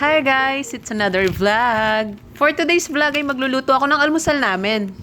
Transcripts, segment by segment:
Hi guys! It's another vlog. For today's vlog ay magluluto ako ng almusal namin.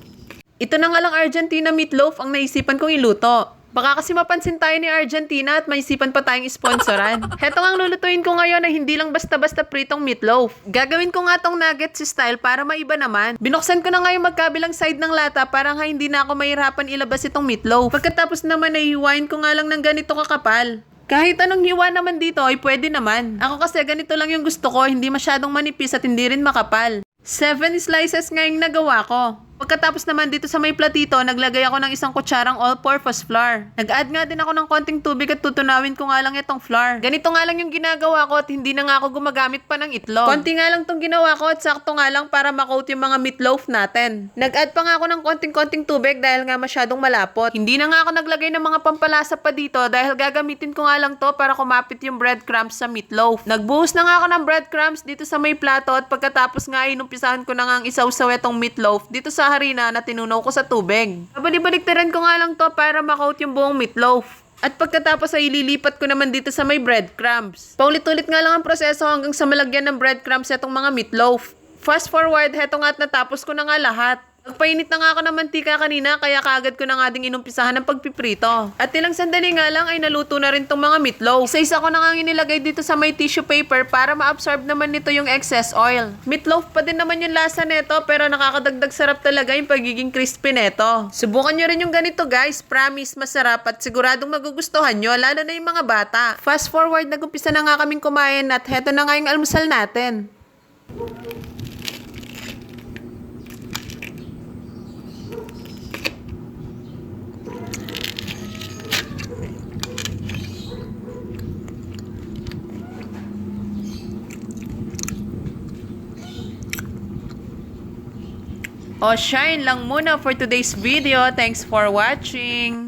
Ito na nga lang Argentina meatloaf ang naisipan kong iluto. Baka kasi mapansin tayo ni Argentina at maisipan pa tayong sponsoran. Heto nga ang lulutuin ko ngayon ay hindi lang basta-basta pritong meatloaf. Gagawin ko nga tong nuggets style para maiba naman. Binuksan ko na nga yung magkabilang side ng lata para nga hindi na ako mahirapan ilabas itong meatloaf. Pagkatapos naman ay hiwain ko nga lang ng ganito kakapal. Kahit anong hiwa naman dito ay pwede naman. Ako kasi ganito lang yung gusto ko, hindi masyadong manipis at hindi rin makapal. Seven slices nga yung nagawa ko. Pagkatapos naman dito sa may platito, naglagay ako ng isang kutsarang all-purpose flour. Nag-add nga din ako ng konting tubig at tutunawin ko nga lang itong flour. Ganito nga lang yung ginagawa ko at hindi na nga ako gumagamit pa ng itlog. Konti nga lang tong ginawa ko at sakto nga lang para makoat yung mga meatloaf natin. Nag-add pa nga ako ng konting-konting tubig dahil nga masyadong malapot. Hindi na nga ako naglagay ng mga pampalasa pa dito dahil gagamitin ko nga lang to para kumapit yung breadcrumbs sa meatloaf. Nagbuhos na nga ako ng breadcrumbs dito sa may plato at pagkatapos nga inumpisahan ko na nga ang isaw-saw itong meatloaf dito sa harina na tinunaw ko sa tubig. Babalik-baliktaran ko nga lang to para makoat yung buong meatloaf. At pagkatapos ay ililipat ko naman dito sa may breadcrumbs. Paulit-ulit nga lang ang proseso hanggang sa malagyan ng breadcrumbs itong mga meatloaf. Fast forward, heto nga at natapos ko na nga lahat. Nagpainit na nga ako ng mantika kanina kaya kagad ko na nga ding inumpisahan ng pagpiprito. At ilang sandali nga lang ay naluto na rin tong mga meatloaf. Isa-isa ko na nga inilagay dito sa may tissue paper para ma-absorb naman nito yung excess oil. Meatloaf pa din naman yung lasa nito pero nakakadagdag sarap talaga yung pagiging crispy nito. Subukan nyo rin yung ganito guys. Promise masarap at siguradong magugustuhan nyo lalo na yung mga bata. Fast forward, nagumpisa na nga kaming kumain at heto na nga yung almusal natin. O, shine lang muna for today's video. Thanks for watching.